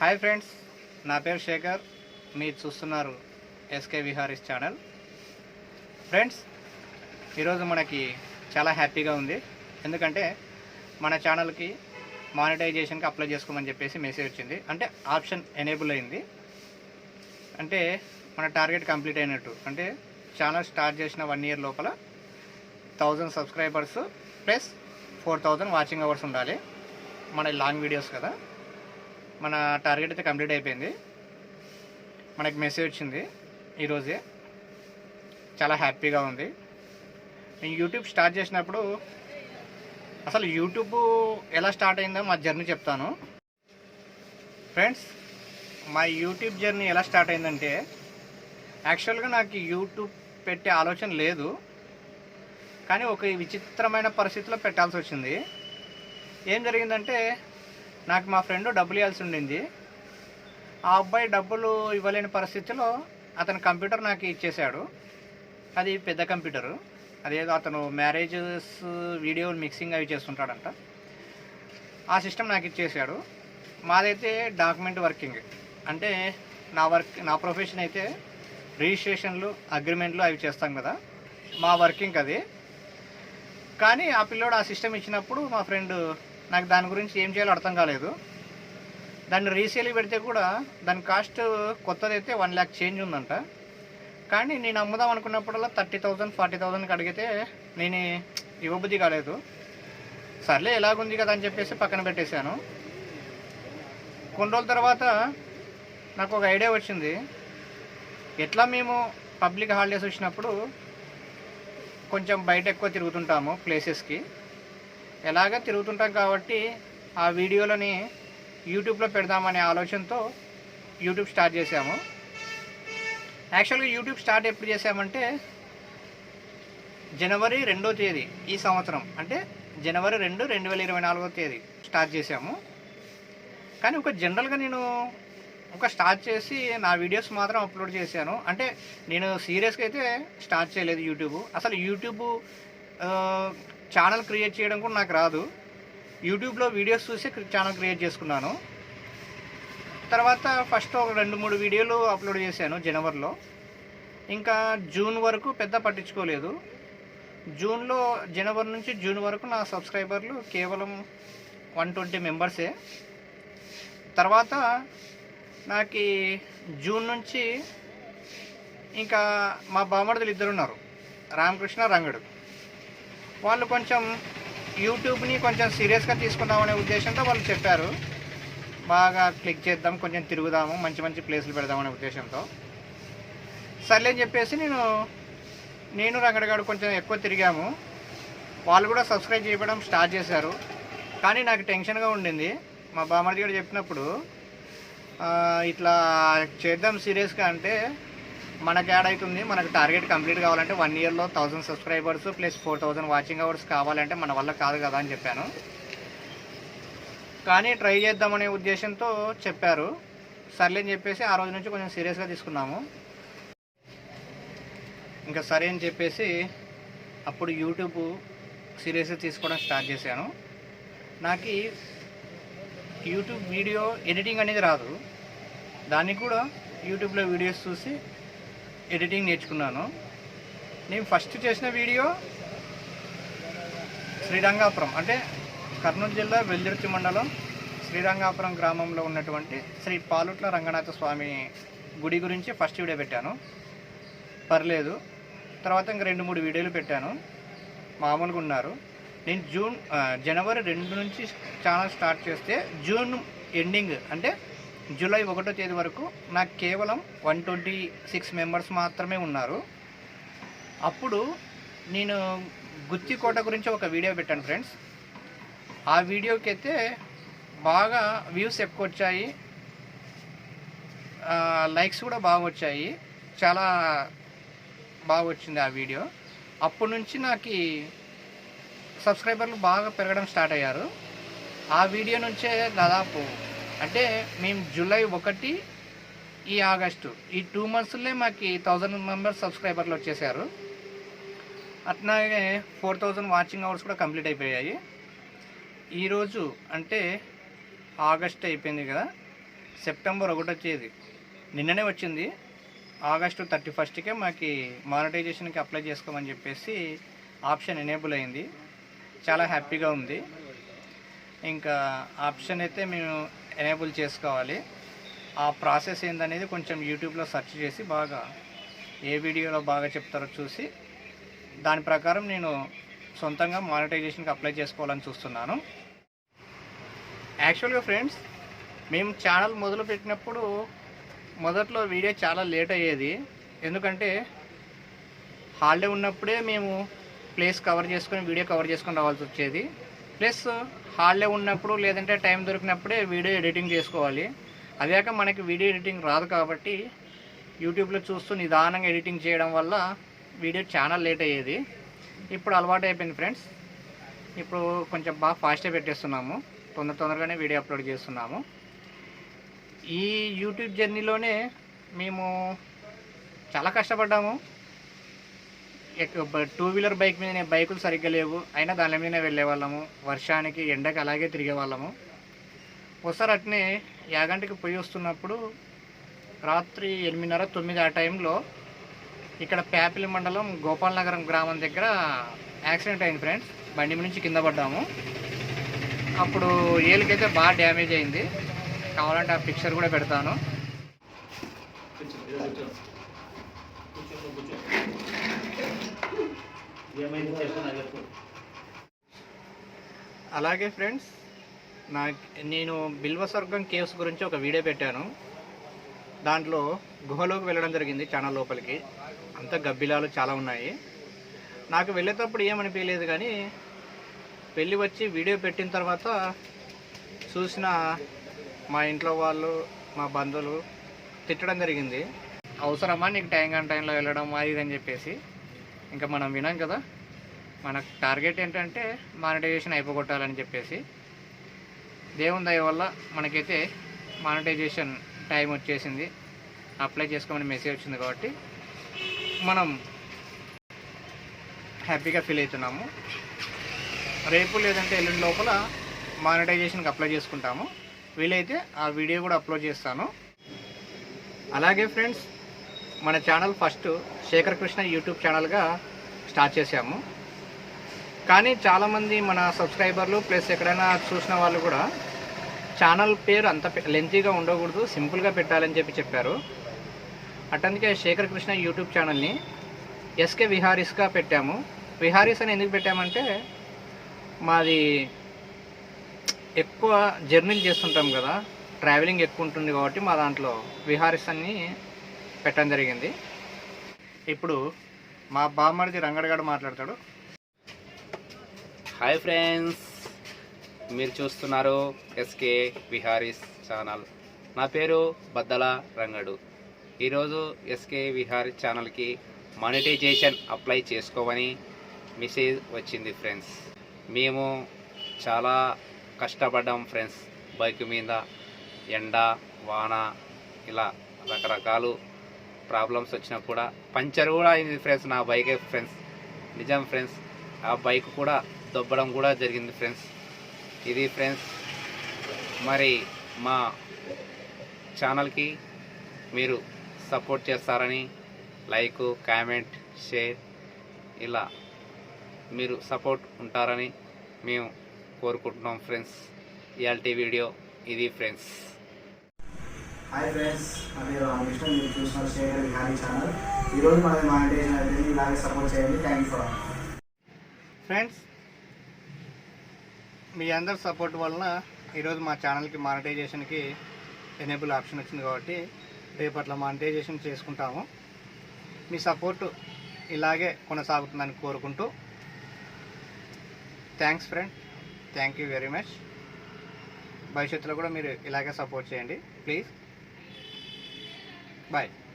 Hi friends నా పేరు శేఖర్. మీరు చూస్తున్నారు ఎస్కే విహారీస్ ఛానల్. ఫ్రెండ్స్ ఈరోజు మనకి చాలా హ్యాపీగా ఉంది. ఎందుకంటే మన ఛానల్కి మానిటైజేషన్కి అప్లై చేసుకోమని చెప్పేసి మెసేజ్ వచ్చింది. అంటే ఆప్షన్ ఎనేబుల్ అయింది. అంటే మన టార్గెట్ కంప్లీట్ అయినట్టు. అంటే ఛానల్ స్టార్ట్ చేసిన వన్ ఇయర్ లోపల thousand subscribers plus four thousand watching hours ఉండాలి. మన లాంగ్ వీడియోస్ కదా. మన టార్గెట్ అయితే కంప్లీట్ అయిపోయింది. మనకి మెసేజ్ వచ్చింది ఈరోజే చాలా హ్యాపీగా ఉంది. నేను యూట్యూబ్ స్టార్ట్ చేసినప్పుడు అసలు యూట్యూబ్ ఎలా స్టార్ట్ అయిందో మా జర్నీ చెప్తాను. ఫ్రెండ్స్ మా యూట్యూబ్ జర్నీ ఎలా స్టార్ట్ అయిందంటే యాక్చువల్గా నాకు యూట్యూబ్ పెట్టే ఆలోచన లేదు. కానీ ఒక విచిత్రమైన పరిస్థితిలో పెట్టాల్సి వచ్చింది. ఏం జరిగిందంటే నాకు మా ఫ్రెండ్ డబ్బులు ఇవ్వాల్సి ఉండింది. ఆ అబ్బాయి డబ్బులు ఇవ్వలేని పరిస్థితిలో అతని కంప్యూటర్ నాకు ఇచ్చేశాడు. అది పెద్ద కంప్యూటరు. అదేదో అతను మ్యారేజెస్ వీడియో మిక్సింగ్ అవి చేస్తుంటాడంట. ఆ సిస్టమ్ నాకు ఇచ్చేసాడు మాదైతే డాక్యుమెంట్ వర్కింగ్. అంటే నా వర్క్ నా ప్రొఫెషన్ అయితే రిజిస్ట్రేషన్లు అగ్రిమెంట్లు అవి చేస్తాం కదా. మా వర్కింగ్ అది. కానీ ఆ పిల్లోడు ఆ సిస్టమ్ ఇచ్చినప్పుడు మా ఫ్రెండ్ నాకు దాని గురించి ఏం చేయాలో అర్థం కాలేదు. దాన్ని రీసేల్ పెడితే కూడా దాని కాస్ట్ కొత్తది అయితే వన్ ల్యాక్ చేంజ్ ఉందంట. కానీ నేను అమ్ముదాం అనుకున్నప్పుడల్లా థర్టీ థౌజండ్ ఫార్టీ థౌజండ్కి అడిగితే నేను ఇవ్వబుద్ధి కాలేదు. సర్లే ఎలాగుంది కదా అని చెప్పేసి పక్కన పెట్టేశాను. కొన్ని రోజుల తర్వాత నాకు ఒక ఐడియా వచ్చింది. ఎట్లా మేము పబ్లిక్ హాలిడేస్ వచ్చినప్పుడు కొంచెం బయట ఎక్కువ తిరుగుతుంటాము ప్లేసెస్కి ఎలాగ తిరుగుతుంటాం కాబట్టి ఆ వీడియోలని యూట్యూబ్లో పెడదామనే ఆలోచనతో యూట్యూబ్ స్టార్ట్ చేసాము యాక్చువల్గా యూట్యూబ్ స్టార్ట్ ఎప్పుడు చేసామంటే జనవరి రెండో తేదీ ఈ సంవత్సరం. అంటే జనవరి రెండు రెండు వేల ఇరవై నాలుగో తేదీ స్టార్ట్ చేసాము కానీ ఒక జనరల్గా నేను ఒక స్టార్ట్ చేసి నా వీడియోస్ మాత్రం అప్లోడ్ చేశాను. అంటే నేను సీరియస్గా అయితే స్టార్ట్ చేయలేదు యూట్యూబ్. అసలు యూట్యూబ్ ఛానల్ క్రియేట్ చేయడం కూడా నాకు రాదు. యూట్యూబ్లో వీడియోస్ చూసి ఛానల్ క్రియేట్ చేసుకున్నాను. తర్వాత ఫస్ట్ ఒక రెండు మూడు వీడియోలు అప్లోడ్ చేశాను జనవరిలో. ఇంకా జూన్ వరకు పెద్ద పట్టించుకోలేదు. జూన్లో జనవరి నుంచి జూన్ వరకు నా సబ్స్క్రైబర్లు కేవలం వన్ ట్వంటీ మెంబర్సే. తర్వాత నాకు జూన్ నుంచి ఇంకా మా బామ్మడిదలు ఇద్దరు ఉన్నారు రామకృష్ణ రంగడు. వాళ్ళు కొంచెం యూట్యూబ్ని కొంచెం సీరియస్గా తీసుకుందామనే ఉద్దేశంతో వాళ్ళు చెప్పారు. బాగా క్లిక్ చేద్దాం కొంచెం తిరుగుదాము మంచి మంచి ప్లేసులు పెడదామనే ఉద్దేశంతో. సర్లే అని చెప్పేసి నేను నేను రంగడగాడు కొంచెం ఎక్కువ తిరిగాము. వాళ్ళు కూడా సబ్స్క్రైబ్ చేయడం స్టార్ట్ చేశారు. కానీ నాకు టెన్షన్గా ఉండింది. మా బామర్జీ గారు చెప్పినప్పుడు ఇట్లా చేద్దాం సీరియస్గా అంటే మనకి యాడ్ అవుతుంది. మనకు టార్గెట్ కంప్లీట్ కావాలంటే వన్ ఇయర్లో thousand subscribers plus four thousand watching hours కావాలంటే మన వల్ల కాదు కదా అని చెప్పాను. కానీ ట్రై చేద్దామనే ఉద్దేశంతో చెప్పారు. సర్లే అని చెప్పేసి ఆ రోజు నుంచి కొంచెం సీరియస్గా తీసుకున్నాము. ఇంకా సరే అని చెప్పేసి అప్పుడు యూట్యూబ్ సీరియస్గా తీసుకోవడం స్టార్ట్ చేశాను. నాకు యూట్యూబ్ వీడియో ఎడిటింగ్ అనేది రాదు. దానికి కూడా యూట్యూబ్లో వీడియోస్ చూసి ఎడిటింగ్ నేర్చుకున్నాను. నేను ఫస్ట్ చేసిన వీడియో శ్రీరంగాపురం అంటే కర్నూలు జిల్లా వెల్దుర్తి మండలం శ్రీరంగాపురం గ్రామంలో ఉన్నటువంటి శ్రీ పాలుట్ల రంగనాథ స్వామి గుడి గురించి ఫస్ట్ వీడియో పెట్టాను. పర్లేదు. తర్వాత ఇంక రెండు మూడు వీడియోలు పెట్టాను. మామూలుగా ఉన్నారు. నేను జూన్ జనవరి రెండు నుంచి ఛానల్ స్టార్ట్ చేస్తే జూన్ ఎండింగ్ అంటే జూలై ఒకటో తేదీ వరకు నాకు కేవలం వన్ ట్వంటీ సిక్స్ మెంబర్స్ మాత్రమే ఉన్నారు. అప్పుడు నేను గుత్తికోట గురించి ఒక వీడియో పెట్టాను ఫ్రెండ్స్. ఆ వీడియోకి అయితే బాగా వ్యూస్ ఎక్కువ వచ్చాయి. లైక్స్ కూడా బాగా వచ్చాయి. చాలా బాగా వచ్చింది ఆ వీడియో. అప్పటి నుంచి నాకు సబ్స్క్రైబర్లు బాగా పెరగడం స్టార్ట్ అయ్యారు. ఆ వీడియో నుంచే దాదాపు అంటే మేము జూలై ఒకటి ఈ ఆగస్టు. ఈ టూ మంత్స్లో మాకు థౌజండ్ మెంబర్స్ సబ్స్క్రైబర్లు వచ్చేసారు. అట్లాగే ఫోర్ థౌజండ్ వాచింగ్ అవర్స్ కూడా కంప్లీట్ అయిపోయాయి. ఈరోజు అంటే ఆగస్ట్ అయిపోయింది కదా. సెప్టెంబర్ ఒకటి వచ్చేది. నిన్ననే వచ్చింది. ఆగస్టు థర్టీ ఫస్ట్కే మాకు మానిటైజేషన్కి అప్లై చేసుకోమని చెప్పేసి ఆప్షన్ ఎనేబుల్ అయింది. చాలా హ్యాపీగా ఉంది. ఇంకా ఆప్షన్ అయితే మేము ఎనేబుల్ చేసుకోవాలి. ఆ ప్రాసెస్ ఏందనేది కొంచెం యూట్యూబ్లో సెర్చ్ చేసి బాగా ఏ వీడియోలో బాగా చెప్తారో చూసి దాని ప్రకారం నేను సొంతంగా మానిటైజేషన్కి అప్లై చేసుకోవాలని చూస్తున్నాను. యాక్చువల్గా ఫ్రెండ్స్ మేము ఛానల్ మొదలుపెట్టినప్పుడు మొదట్లో వీడియో చాలా లేట్ అయ్యేది. ఎందుకంటే హాలిడే ఉన్నప్పుడే మేము ప్లేస్ కవర్ చేసుకొని వీడియో కవర్ చేసుకొని రావాల్సి వచ్చేది. ప్లస్ హాలిడే ఉన్నప్పుడు లేదంటే టైం దొరికినప్పుడే వీడియో ఎడిటింగ్ చేసుకోవాలి. అదాక మనకి వీడియో ఎడిటింగ్ రాదు కాబట్టి యూట్యూబ్లో చూస్తూ నిదానంగా ఎడిటింగ్ చేయడం వల్ల వీడియో చాలా లేట్ అయ్యేది. ఇప్పుడు అలవాటు అయిపోయింది ఫ్రెండ్స్. ఇప్పుడు కొంచెం బాగా ఫాస్ట్గా పెట్టేస్తున్నాము. తొందర తొందరగానే వీడియో అప్లోడ్ చేస్తున్నాము. ఈ యూట్యూబ్ జర్నీలోనే మేము చాలా కష్టపడ్డాము. టూ వీలర్ బైక్ మీద బైకులు సరిగ్గా లేవు. అయినా దాని మీదనే వెళ్ళే వాళ్ళము వర్షానికి ఎండకి అలాగే తిరిగే వాళ్ళము ఒకసారి అట్నే యాగంటికి పోయి వస్తున్నప్పుడు రాత్రి ఎనిమిదిన్నర తొమ్మిది ఆ టైంలో ఇక్కడ ప్యాపిలి మండలం గోపాల్ నగరం గ్రామం దగ్గర యాక్సిడెంట్ అయింది ఫ్రెండ్స్. బండి నుంచి కింద పడ్డాము. అప్పుడు ఏలికైతే బాగా డ్యామేజ్ అయింది. కావాలంటే ఆ పిక్చర్ కూడా పెడతాను. అలాగే ఫ్రెండ్స్ నా నేను బిల్వస్వర్గం కేవ్స్ గురించి ఒక వీడియో పెట్టాను. దాంట్లో గుహలోకి వెళ్ళడం జరిగింది చాలా లోపలికి. అంత గబ్బిలాలు చాలా ఉన్నాయి. నాకు వెళ్ళేటప్పుడు ఏమనిపించలేదు కానీ వెళ్ళి వచ్చి వీడియో పెట్టిన తర్వాత చూసిన మా ఇంట్లో వాళ్ళు మా బంధువులు తిట్టడం జరిగింది. అవసరమా నీకు టైం కానీ టైంలో వెళ్ళడం? అది అని చెప్పేసి ఇంకా మనం వినాం కదా మన టార్గెట్ ఏంటంటే మానిటైజేషన్ అయిపోగొట్టాలని చెప్పేసి. దేవుని దయ వల్ల మనకైతే మానిటైజేషన్ టైం వచ్చేసింది. అప్లై చేసుకోమని మెసేజ్ వచ్చింది కాబట్టి మనం హ్యాపీగా ఫీల్ అవుతున్నాము. రేపు లేదంటే ఎల్లుండి లోపల మానిటైజేషన్కి అప్లై చేసుకుంటాము. వీలైతే ఆ వీడియో కూడా అప్లోడ్ చేస్తాను. అలాగే ఫ్రెండ్స్ మన channel first Shekhar Krishna YouTube ఛానల్గా start చేశాము. కానీ చాలామంది మన సబ్స్క్రైబర్లు ప్లస్ ఎక్కడైనా చూసిన వాళ్ళు కూడా ఛానల్ పేరు అంత లెంతీగా ఉండకూడదు సింపుల్గా పెట్టాలని చెప్పి చెప్పారు. అటందుకే శేఖర్ కృష్ణ యూట్యూబ్ ఛానల్ని ఎస్కే విహారీస్గా పెట్టాము. విహారీస్ అని ఎందుకు పెట్టామంటే మాది ఎక్కువ జర్నీలు చేస్తుంటాం కదా ట్రావెలింగ్ ఎక్కువ ఉంటుంది కాబట్టి మా దాంట్లో విహారీస్ అని పెట్టడం జరిగింది. ఇప్పుడు మా బామ్మడిది రంగడగాడు మాట్లాడతాడు. హాయ్ ఫ్రెండ్స్ మీరు చూస్తున్నారు ఎస్కే విహారీస్ ఛానల్ నా పేరు బద్దల రంగడు. ఈరోజు ఎస్కే విహారీ ఛానల్కి మానిటైజేషన్ అప్లై చేసుకోమని మెసేజ్ వచ్చింది ఫ్రెండ్స్ మేము చాలా కష్టపడ్డాం ఫ్రెండ్స్ బైక్ మీద ఎండ వాన ఇలా రకరకాలు ప్రాబ్లమ్స్ వచ్చినా కూడా పంచర్ కూడా అయింది ఫ్రెండ్స్ నా బైక్ ఫ్రెండ్స్ నిజం ఫ్రెండ్స్ ఆ బైక్ కూడా దొబ్బడం కూడా జరిగింది ఫ్రెండ్స్ ఇది ఫ్రెండ్స్ మరి మా ఛానల్కి మీరు సపోర్ట్ చేస్తారని లైక్ కామెంట్ షేర్ ఇలా మీరు సపోర్ట్ ఉంటారని మేము కోరుకుంటున్నాం ఫ్రెండ్స్ ఇయాల్టీ వీడియో ఇది ఫ్రెండ్స్ హాయ్ ఫ్రెండ్స్ నా పేరు రామకృష్ణ మీరు చూస్తున్నారు శేఖర్ విహారీ ఛానల్ ఈరోజు మనం మానిటైజేషన్ అయితే ఇలాగే సపోర్ట్ చేయండి. థ్యాంక్ యూ ఫర్ ఫ్రెండ్స్ మీ అందరి సపోర్ట్ వలన ఈరోజు మా ఛానల్కి మానిటైజేషన్కి ఎనేబుల్ ఆప్షన్ వచ్చింది కాబట్టి రేపట్ల మానిటైజేషన్ చేసుకుంటాము. మీ సపోర్టు ఇలాగే కొనసాగుతుందని కోరుకుంటూ thanks friend thank you very much భవిష్యత్తులో కూడా మీరు ఇలాగే సపోర్ట్ చేయండి. Please Baik.